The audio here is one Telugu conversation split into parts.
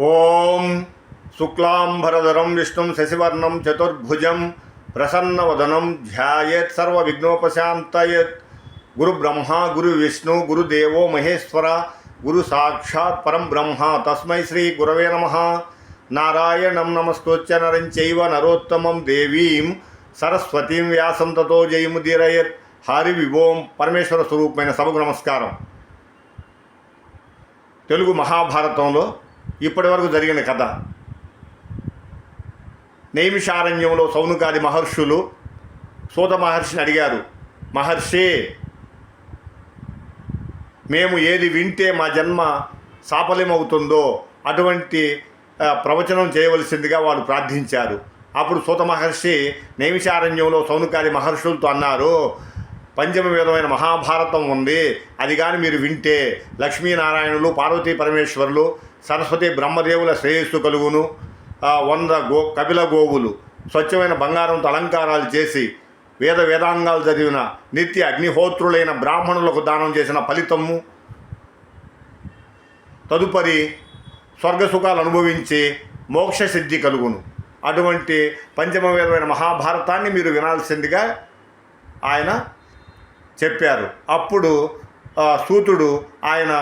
ఓం శుక్లాంబరధరం విష్ణుం శశివర్ణం చతుర్భుజం ప్రసన్నవదనం ధ్యాయేత్ సర్వ విఘ్నోపశాంతయత్ గురు బ్రహ్మ గురు విష్ణు గురుదేవో మహేశ్వర గురు సాక్షాత్ పరం బ్రహ్మ. తస్మై శ్రీ గురవే నమ. నారాయణం నమస్తోచ్చ నరం చైవ నరోత్తమం దేవీం సరస్వతీం వ్యాసం తతో జయముదీరయత్ హరి విభోం పరమేశ్వర స్వరూపమైన సభకు నమస్కారం. తెలుగు మహాభారతంలో ఇప్పటివరకు జరిగిన కథ. నైమిషారణ్యంలో సౌనుకాది మహర్షులు సూత మహర్షిని అడిగారు మహర్షి మేము ఏది వింటే మా జన్మ సాఫల్యమవుతుందో అటువంటి ప్రవచనం చేయవలసిందిగా వాళ్ళు ప్రార్థించారు. అప్పుడు సూత మహర్షి నైమిషారణ్యంలో సౌనుకాది మహర్షులతో అన్నారు పంచమ వేదమైన మహాభారతం ఉంది. అది కానీ మీరు వింటే లక్ష్మీనారాయణులు పార్వతీ పరమేశ్వరులు సరస్వతి బ్రహ్మదేవుల శ్రేయస్సు కలుగును. వంద గో కపిల గోవులు స్వచ్ఛమైన బంగారంతో అలంకారాలు చేసి వేద వేదాంగాలు చదివిన నిత్య అగ్నిహోత్రులైన బ్రాహ్మణులకు దానం చేసిన ఫలితము. తదుపరి స్వర్గసుఖాలు అనుభవించి మోక్ష సిద్ధి కలుగును. అటువంటి పంచమవేదమైన మహాభారతాన్ని మీరు వినాల్సిందిగా ఆయన చెప్పారు. అప్పుడు సూతుడు ఆయన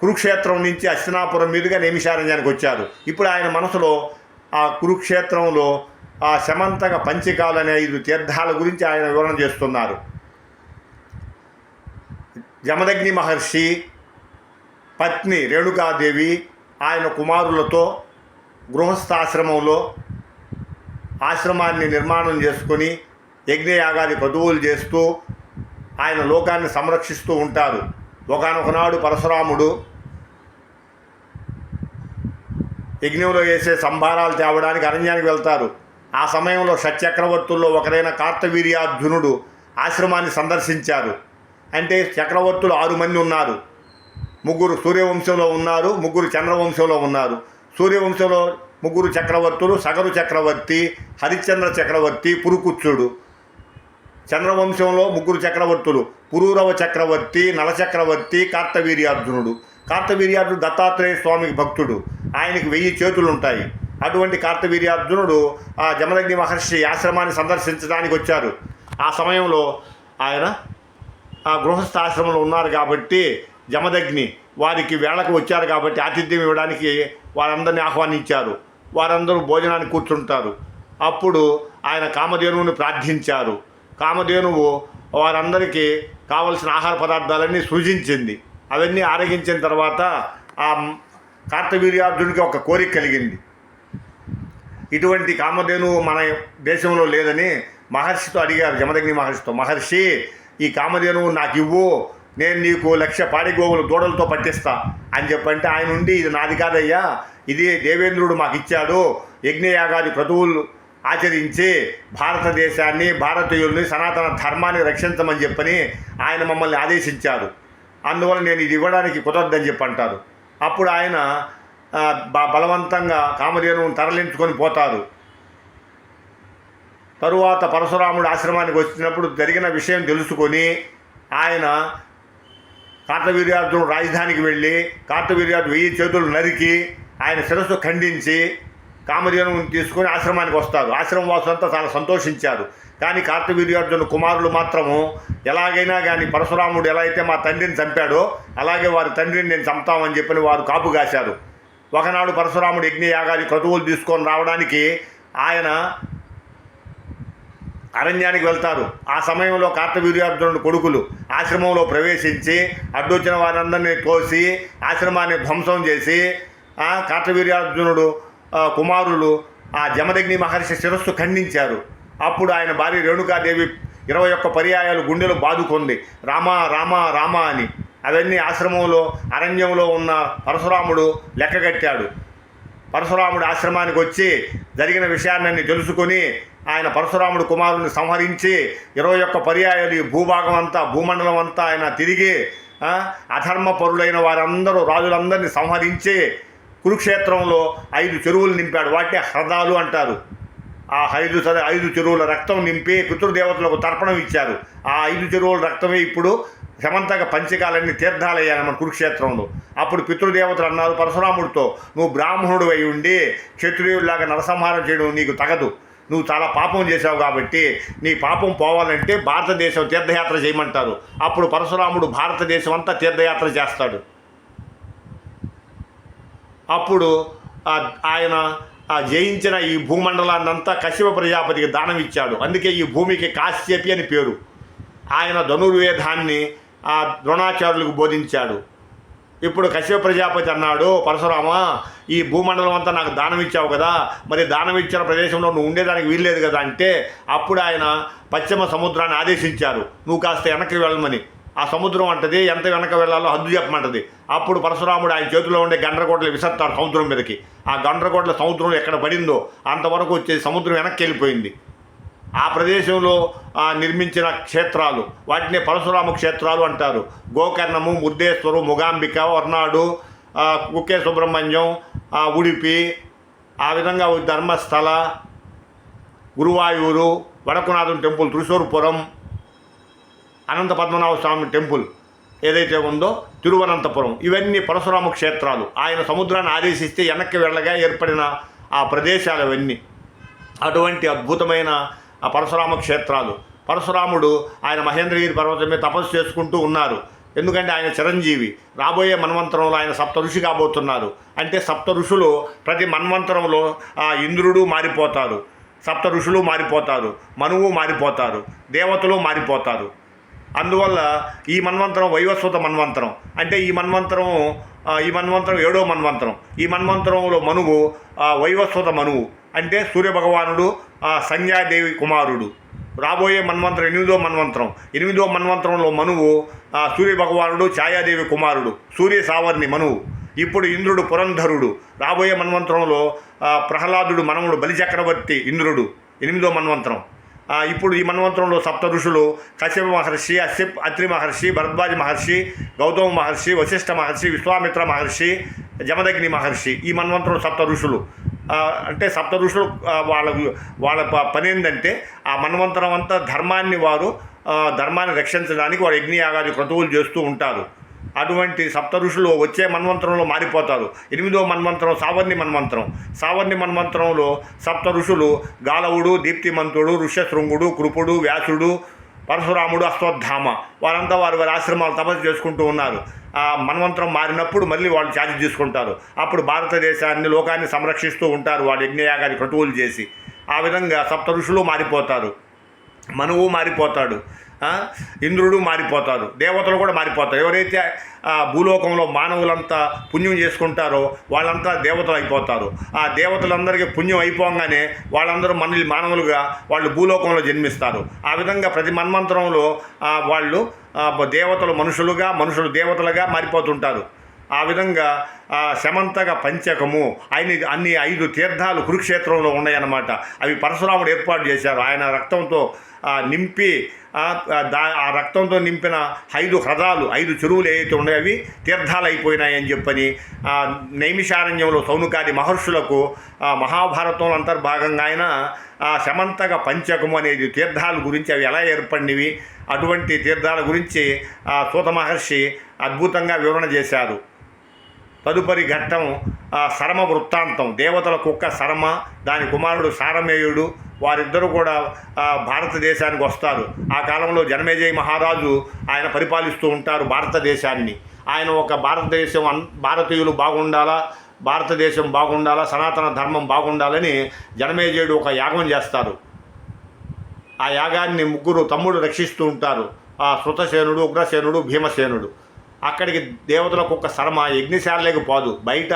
కురుక్షేత్రం నుంచి అశ్వనాపురం మీదుగా నిమిషారణ్యానికి వచ్చారు. ఇప్పుడు ఆయన మనసులో ఆ కురుక్షేత్రంలో ఆ శమంతక పంచికాలు అనే ఐదు తీర్థాల గురించి ఆయన వివరణ చేస్తున్నారు. జమదగ్ని మహర్షి పత్ని రేణుకాదేవి ఆయన కుమారులతో గృహస్థాశ్రమంలో ఆశ్రమాన్ని నిర్మాణం చేసుకొని యజ్ఞయాగాది పదువులు చేస్తూ ఆయన లోకాన్ని సంరక్షిస్తూ ఉంటారు. ఒకనొకనాడు పరశురాముడు యజ్ఞంలో వేసే సంభారాలు తేవడానికి అరణ్యానికి వెళ్తారు. ఆ సమయంలో షట్చక్రవర్తుల్లో ఒకరైన కార్తవీర్యార్జునుడు ఆశ్రమాన్ని సందర్శించారు. అంటే చక్రవర్తులు ఆరు మంది ఉన్నారు. ముగ్గురు సూర్యవంశంలో ఉన్నారు ముగ్గురు చంద్రవంశంలో ఉన్నారు. సూర్యవంశంలో ముగ్గురు చక్రవర్తులు సగరు చక్రవర్తి హరిశ్చంద్ర చక్రవర్తి పురుకుచ్చుడు. చంద్రవంశంలో ముగ్గురు చక్రవర్తులు పురూరవ చక్రవర్తి నలచక్రవర్తి కార్తవీర్యార్జునుడు. కార్తవీర్యార్జునుడు దత్తాత్రేయ స్వామికి భక్తుడు. ఆయనకు వెయ్యి చేతులు ఉంటాయి అటువంటి కార్తవీర్యార్జునుడు ఆ జమదగ్ని మహర్షి ఆశ్రమాన్ని సందర్శించడానికి వచ్చారు. ఆ సమయంలో ఆయన ఆ గృహస్థాశ్రమంలో ఉన్నారు కాబట్టి జమదగ్ని వారికి వేళకు వచ్చారు కాబట్టి ఆతిథ్యం ఇవ్వడానికి వారందరినీ ఆహ్వానించారు. వారందరూ భోజనానికి కూర్చుంటారు. అప్పుడు ఆయన కామధేనువుని ప్రార్థించారు. కామధేనువు వారందరికీ కావలసిన ఆహార పదార్థాలన్నీ సృజించింది. అవన్నీ ఆరగించిన తర్వాత ఆ కార్తవీర్యార్జునికి ఒక కోరిక కలిగింది. ఇటువంటి కామధేను మన దేశంలో లేదని మహర్షితో అడిగారు జమదగ్ని మహర్షితో. మహర్షి ఈ కామధేనువు నాకు ఇవ్వు నేను నీకు లక్ష పాడిగోవులు దూడలతో పట్టిస్తా అని చెప్పంటే ఆయన ఉండి ఇది నాది కాదయ్యా ఇది దేవేంద్రుడు మాకు ఇచ్చాడు. యజ్ఞయాగాది క్రతువులు ఆచరించి భారతదేశాన్ని భారతీయుల్ని సనాతన ధర్మాన్ని రక్షించమని చెప్పని ఆయన మమ్మల్ని ఆదేశించారు. అందువల్ల నేను ఇది ఇవ్వడానికి కుదరదని చెప్పంటారు అప్పుడు ఆయన బ- బలవంతంగా కామధేనువును తరలించుకొని పోతారు. తరువాత పరశురాముడు ఆశ్రమానికి వచ్చినప్పుడు జరిగిన విషయం తెలుసుకొని ఆయన కార్తవీర్యార్జునుడు రాజధానికి వెళ్ళి కార్తవీర్యార్జును వెయ్యి చేతులు నరికి ఆయన శిరస్సు ఖండించి కామధేనువుని తీసుకొని ఆశ్రమానికి వస్తారు. ఆశ్రమం వాసులంతా చాలా సంతోషించారు. కానీ కార్తవీర్యార్జున కుమారులు మాత్రము ఎలాగైనా కానీ పరశురాముడు ఎలా అయితే మా తండ్రిని చంపాడో అలాగే వారి తండ్రిని నేను చంపుతామని చెప్పని వారు కాపు కాశారు. ఒకనాడు పరశురాముడు యజ్ఞయాగాది క్రతువులు తీసుకొని రావడానికి ఆయన అరణ్యానికి వెళ్తారు. ఆ సమయంలో కార్తవీర్యార్జునుడు కొడుకులు ఆశ్రమంలో ప్రవేశించి అడ్డొచ్చిన వారందరినీ కోసి ఆశ్రమాన్ని ధ్వంసం చేసి కార్తవీర్యార్జునుడు కుమారులు ఆ జమదగ్ని మహర్షి శిరస్సు ఖండించారు. అప్పుడు ఆయన భార్య రేణుకాదేవి ఇరవై ఒక్క పర్యాయాలు గుండెలో బాదుకుంది. రామా రామా రామా అని. అవన్నీ ఆశ్రమంలో అరణ్యంలో ఉన్న పరశురాముడు లెక్కగట్టాడు. పరశురాముడు ఆశ్రమానికి వచ్చి జరిగిన విషయాన్ని తెలుసుకొని ఆయన పరశురాముడు కుమారుని సంహరించి ఇరవై ఒక్క పర్యాయాలు ఈ భూభాగం అంతా భూమండలం అంతా ఆయన తిరిగి అధర్మ పరులైన వారందరూ రాజులందరినీ సంహరించి కురుక్షేత్రంలో ఐదు చెరువులు నింపాడు. వాటిని హ్రదాలు అంటారు. ఆ ఐదు సరే ఐదు చెరువుల రక్తం నింపి పితృదేవతలకు తర్పణం ఇచ్చారు. ఆ ఐదు చెరువుల రక్తమే ఇప్పుడు సమంతగా పంచకాలన్నీ తీర్థాలయ్యాను మన కురుక్షేత్రంలో. అప్పుడు పితృదేవతలు అన్నారు పరశురాముడితో నువ్వు బ్రాహ్మణుడు అయి ఉండి క్షత్రియుడిలాగా నరసంహారం చేయడం నీకు తగదు. నువ్వు చాలా పాపం చేశావు కాబట్టి నీ పాపం పోవాలంటే భారతదేశం తీర్థయాత్ర చేయమంటారు. అప్పుడు పరశురాముడు భారతదేశం అంతా తీర్థయాత్ర చేస్తాడు. అప్పుడు ఆయన ఆ జయించిన ఈ భూమండలాన్నంతా కశ్యప ప్రజాపతికి దానం ఇచ్చాడు. అందుకే ఈ భూమికి కాశ్యపి అని పేరు. ఆయన ధనుర్వేదాన్ని ఆ ద్రోణాచార్యులకు బోధించాడు. ఇప్పుడు కశ్యప ప్రజాపతి అన్నాడు పరశురామ ఈ భూమండలం అంతా నాకు దానం ఇచ్చావు కదా. మరి దానం ఇచ్చిన ప్రదేశంలో నువ్వు ఉండేదానికి వీల్లేదు కదా అంటే అప్పుడు ఆయన పశ్చిమ సముద్రాన్ని ఆదేశించారు. నువ్వు కాస్త వెనక్కి వెళ్ళమని. ఆ సముద్రం అంటది ఎంత వెనక వెళ్ళాలో హద్దు చెప్పమంటది. అప్పుడు పరశురాముడు ఆయన చేతిలో ఉండే గండ్రకోటలు విసత్తాడు సముద్రం మీదకి. ఆ గండ్రకోటల సముద్రం ఎక్కడ పడిందో అంతవరకు వచ్చేసి సముద్రం వెనక్కి వెళ్ళిపోయింది. ఆ ప్రదేశంలో నిర్మించిన క్షేత్రాలు వాటిని పరశురామ క్షేత్రాలు అంటారు. గోకర్ణము ముద్దేశ్వరు ముగాంబిక వర్నాడు ఆ, కుక్కే సుబ్రహ్మణ్యం ఉడిపి ఆ విధంగా ధర్మస్థల గురువాయూరు వడకునాథం టెంపుల్ త్రిశూర్పురం అనంత పద్మనాభ స్వామి టెంపుల్ ఏదైతే ఉందో తిరువనంతపురం. ఇవన్నీ పరశురామ క్షేత్రాలు. ఆయన సముద్రాన్ని ఆదేశిస్తే వెనక్కి వెళ్ళగా ఏర్పడిన ఆ ప్రదేశాలు అవన్నీ అటువంటి అద్భుతమైన ఆ పరశురామ క్షేత్రాలు. పరశురాముడు ఆయన మహేంద్రగిరి పర్వతం మీద తపస్సు చేసుకుంటూ ఉన్నారు. ఎందుకంటే ఆయన చిరంజీవి. రాబోయే మన్వంతరంలో ఆయన సప్త ఋషి కాబోతున్నారు. అంటే సప్త ఋషులు ప్రతి మన్వంతరంలో ఆ ఇంద్రుడు మారిపోతారు. సప్త ఋషులు మారిపోతారు. మనువు మారిపోతారు. దేవతలు మారిపోతారు. అందువల్ల ఈ మన్వంతరం వైవస్వత మన్వంతరం. అంటే ఈ మన్వంతరం ఈ మన్వంతరం ఏడో మన్వంతరం. ఈ మన్వంతరంలో మనువు వైవస్వత మనువు. అంటే సూర్యభగవానుడు సంధ్యాదేవి కుమారుడు. రాబోయే మన్వంతరం ఎనిమిదో మన్వంతరం. ఎనిమిదో మన్వంతరంలో మనువు సూర్యభగవానుడు ఛాయాదేవి కుమారుడు. సూర్య సావర్ణి మనువు. ఇప్పుడు ఇంద్రుడు పురంధరుడు. రాబోయే మన్వంతరంలో ప్రహ్లాదుడు మనముడు బలిచక్రవర్తి ఇంద్రుడు. ఎనిమిదో మన్వంతరం. ఇప్పుడు ఈ మన్వంతరంలో సప్త ఋషులు కశ్యప మహర్షి అశ్యప్ అత్రి మహర్షి భరద్వాజ మహర్షి గౌతమ మహర్షి వశిష్ఠ మహర్షి విశ్వామిత్ర మహర్షి జమదగ్ని మహర్షి ఈ మన్వంతరం సప్త ఋషులు. అంటే సప్త ఋషులు వాళ్ళ వాళ్ళ ప- పని ఏంటంటే ఆ మన్వంతరం అంతా ధర్మాన్ని వారు ధర్మాన్ని రక్షించడానికి వారు యజ్ఞయాగాది క్రతువులు చేస్తూ ఉంటారు. అటువంటి సప్త ఋషులు వచ్చే మన్వంతరంలో మారిపోతారు. ఎనిమిదో మన్వంతరం సావర్ణి మన్వంతరం. సావర్ణి మన్వంతరంలో సప్త ఋషులు గాలవుడు దీప్తిమంతుడు ఋష్యశృంగుడు కృపుడు వ్యాసుడు పరశురాముడు అశ్వత్థామ వారంతా వారి వారి ఆశ్రమాలు తపస్సు చేసుకుంటూ ఉన్నారు. ఆ మన్వంతరం మారినప్పుడు మళ్ళీ వాళ్ళు ఛార్జ్ తీసుకుంటారు. అప్పుడు భారతదేశాన్ని లోకాన్ని సంరక్షిస్తూ ఉంటారు వాళ్ళు యజ్ఞయాగాన్ని క్రతువులు చేసి. ఆ విధంగా సప్త ఋషులు మారిపోతారు. మనువు మారిపోతాడు. ఇంద్రుడు మారిపోతారు దేవతలు కూడా మారిపోతారు. ఎవరైతే ఆ భూలోకంలో మానవులంతా పుణ్యం చేసుకుంటారో వాళ్ళంతా దేవతలు అయిపోతారు. ఆ దేవతలందరికీ పుణ్యం అయిపోగానే వాళ్ళందరూ మనల్ని మానవులుగా వాళ్ళు భూలోకంలో జన్మిస్తారు. ఆ విధంగా ప్రతి మన్మంతరంలో వాళ్ళు దేవతలు మనుషులుగా మనుషులు దేవతలుగా మారిపోతుంటారు. ఆ విధంగా శమంతక పంచకము ఆయన అన్ని ఐదు తీర్థాలు కురుక్షేత్రంలో ఉన్నాయన్నమాట. అవి పరశురాముడు ఏర్పాటు చేశారు. ఆయన రక్తంతో నింపి ఆ, రక్తంతో నింపిన ఐదు హ్రదాలు ఐదు చెరువులు ఏవైతే ఉన్నాయో అవి తీర్థాలు అయిపోయినాయని చెప్పని ఆ, నైమిషారణ్యంలో సౌనుకాది మహర్షులకు ఆ, మహాభారతంలో అంతర్భాగంగా ఆయన ఆ శమంతక పంచకము అనేది తీర్థాల గురించి అవి ఎలా ఏర్పడినవి అటువంటి తీర్థాల గురించి ఆ, సూత మహర్షి అద్భుతంగా వివరణ చేశారు. తదుపరి ఘట్టం శరమ వృత్తాంతం. దేవతల కుక్క శరమ దాని కుమారుడు సారమేయుడు వారిద్దరూ కూడా భారతదేశానికి వస్తారు. ఆ కాలంలో జనమేజయ మహారాజు ఆయన పరిపాలిస్తూ ఉంటారు భారతదేశాన్ని. ఆయన ఒక భారతదేశం అన్ భారతీయులు బాగుండాలా భారతదేశం బాగుండాలా సనాతన ధర్మం బాగుండాలని జనమేజయుడు ఒక యాగం చేస్తారు. ఆ యాగాన్ని ముగ్గురు తమ్ముడు రక్షిస్తూ ఉంటారు. ఆ శృతసేనుడు ఉగ్రసేనుడు భీమసేనుడు. అక్కడికి దేవతలకు కుక్క శర్మ యజ్ఞశాలలోకి పోదు. బయట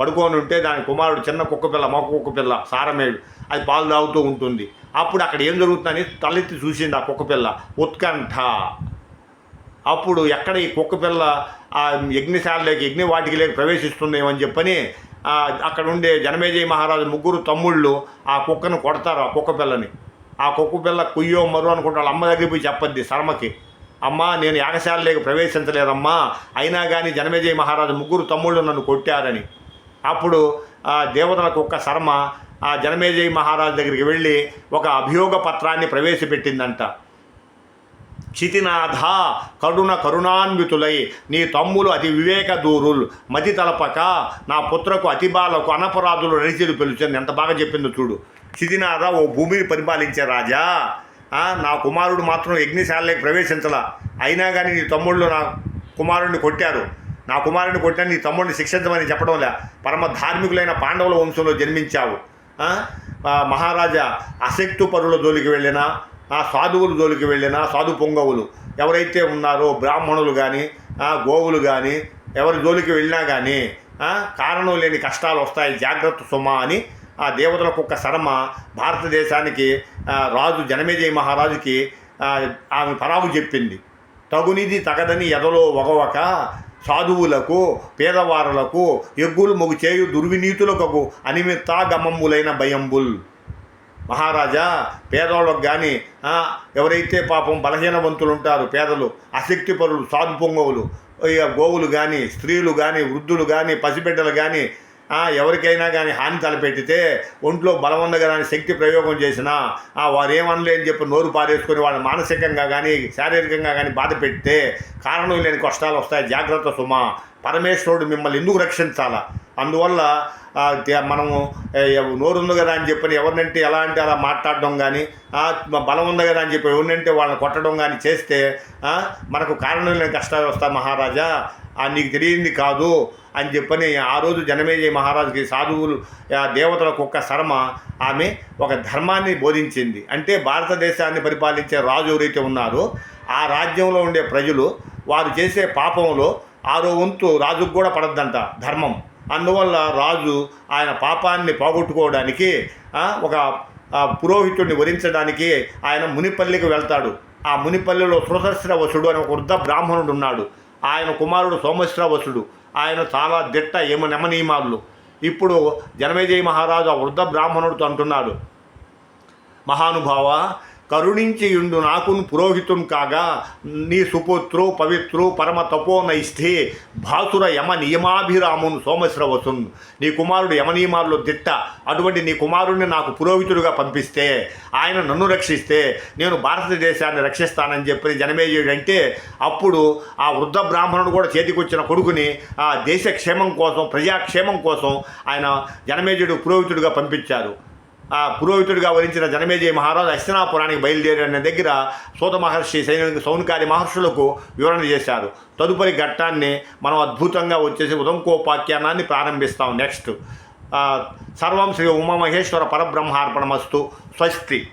పడుకొని ఉంటే దాని కుమారుడు చిన్న కుక్క పిల్ల మొక్క కుక్క పిల్ల సారమేడు అది పాలు తాగుతూ ఉంటుంది. అప్పుడు అక్కడ ఏం జరుగుతుందని తలెత్తి చూసింది ఆ కుక్క పిల్ల ఉత్కంఠ. అప్పుడు ఎక్కడ ఈ కుక్క పిల్ల ఆ యజ్ఞశాలలోకి యజ్ఞ వాటికిలోకి ప్రవేశిస్తుందేమని చెప్పని అక్కడ ఉండే జనమేజయ మహారాజు ముగ్గురు తమ్ముళ్ళు ఆ కుక్కను కొడతారు ఆ కుక్క పిల్లని. ఆ కుక్క పిల్ల కుయ్యో మరో అనుకుంటే వాళ్ళ అమ్మ దగ్గరికి పోయి చెప్పద్ది శర్మకి అమ్మా నేను యాగశాలలోకి ప్రవేశించలేదమ్మా. అయినా కానీ జనమేజయ మహారాజు ముగ్గురు తమ్ముళ్ళు నన్ను కొట్టారని. అప్పుడు ఆ దేవతలకు ఒక్క శర్మ ఆ జనమేజయ మహారాజు దగ్గరికి వెళ్ళి ఒక అభియోగ పత్రాన్ని ప్రవేశపెట్టిందంట. క్షితినాథ కరుణ కరుణాన్వితులై నీ తమ్ములు అతి వివేక దూరుల్ మతి తలపక నా పుత్రకు అతి బాలకు అనపరాధులు నడిచేది పిలుచండి ఎంత బాగా చెప్పిందో చూడు. క్షితినాథ ఓ భూమిని పరిపాలించే రాజా. నా కుమారుడు మాత్రం యజ్ఞశాలలోకి ప్రవేశించలా. అయినా కానీ నీ తమ్ముళ్ళు నా కుమారుడిని కొట్టారు. నా కుమారుడిని కొట్టిన నీ తమ్ముడిని శిక్షించమని చెప్పడం లే పరమ ధార్మికులైన పాండవుల వంశంలో జన్మించావు. మహారాజా అశక్తు పరుల జోలికి వెళ్ళినా ఆ సాధువుల జోలికి వెళ్ళినా సాధు పొంగవులు. ఎవరైతే ఉన్నారో బ్రాహ్మణులు కానీ గోవులు కానీ ఎవరి జోలికి వెళ్ళినా కానీ కారణం లేని కష్టాలు వస్తాయి. జాగ్రత్త సుమ అని ఆ దేవతలకు ఒక శర్మ భారతదేశానికి రాజు జనమేజయ మహారాజుకి ఆమె పరాగు చెప్పింది. తగునిది తగదని ఎదలో ఒగవక సాధువులకు పేదవారులకు ఎగ్గులు మొగు చేయు దుర్వినీతులకు అనిమిత్త గమమ్ములైన భయంబుల్. మహారాజా పేదవాళ్ళకు కానీ ఎవరైతే పాపం బలహీనవంతులు ఉంటారు పేదలు అశక్తిపరులు సాధు పొంగవులు గోవులు కానీ స్త్రీలు కానీ వృద్ధులు కానీ పసిబిడ్డలు కానీ ఎవరికైనా కానీ హాని తలపెట్టితే ఒంట్లో బలం ఉంది కదా అని శక్తి ప్రయోగం చేసినా వారు ఏమనలే అని చెప్పి నోరు పారేసుకొని వాళ్ళని మానసికంగా కానీ శారీరకంగా కానీ బాధ పెడితే కారణం లేని కష్టాలు వస్తాయి. జాగ్రత్త సుమ. పరమేశ్వరుడు మిమ్మల్ని ఎందుకు రక్షించాలా? అందువల్ల మనము నోరు ఉంది కదా అని చెప్పని ఎవరినంటే ఎలా అంటే అలా మాట్లాడడం కానీ బలం ఉంది కదా అని చెప్పి ఎవరినంటే వాళ్ళని కొట్టడం కానీ చేస్తే మనకు కారణం లేని కష్టాలు వస్తాయి మహారాజా. ఆ, నీకు తెలియంది కాదు అని చెప్పని ఆ రోజు జనమేజయ మహారాజుకి సాధువులు ఆ, దేవతలకు ఒక్క శర్మ ఆమె ఒక ధర్మాన్ని బోధించింది. అంటే భారతదేశాన్ని పరిపాలించే రాజు ఎవరైతే ఉన్నారో ఆ రాజ్యంలో ఉండే ప్రజలు వారు చేసే పాపంలో ఆరో వంతు రాజుకు కూడా పడద్దంట ధర్మం. అందువల్ల రాజు ఆయన పాపాన్ని పోగొట్టుకోవడానికి ఒక పురోహితుడిని వరించడానికి ఆయన మునిపల్లికి వెళ్తాడు. ఆ మునిపల్లిలో సుదర్శన వసుడు అని ఒక వృద్ధ బ్రాహ్మణుడు ఉన్నాడు. ఆయన కుమారుడు సోమశ్ర వసుడు ఆయన చాలా దిట్ట ఏమ నమనీమాలు ఇప్పుడు జనమేజయ మహారాజు ఆ వృద్ధ బ్రాహ్మణుడితో అంటున్నాడు మహానుభావ కరుణించియుండు నాకును పురోహితున్ కాగా నీ సుపుత్రు పవిత్రు పరమ తపోనైస్థే భాసుర యమ నియమాభిరామున్ సోమశ్రవసున్ నీ కుమారుడు యమ నియమాల్లో దిట్ట అటువంటి నీ కుమారుడిని నాకు పురోహితుడిగా పంపిస్తే ఆయన నన్ను రక్షిస్తే నేను భారతదేశాన్ని రక్షిస్తానని చెప్పి జనమేజయుడు అంటే అప్పుడు ఆ వృద్ధ బ్రాహ్మణుడు కూడా చేతికొచ్చిన కొడుకుని ఆ దేశ క్షేమం కోసం ప్రజాక్షేమం కోసం ఆయన జనమేజయుడు పురోహితుడిగా పంపించారు. పురోహితుడిగా వరించిన జనమేజయ మహారాజు అశ్వనాపురానికి బయలుదేరిన దగ్గర సూత మహర్షి సైనిక సౌనికాది మహర్షులకు వివరణ చేశారు తదుపరి ఘట్టాన్ని మనం అద్భుతంగా వచ్చేసి ఉదంకోపాఖ్యానాన్ని ప్రారంభిస్తాం. నెక్స్ట్ సర్వం శ్రీ ఉమామహేశ్వర పరబ్రహ్మార్పణమస్తు స్వస్తి.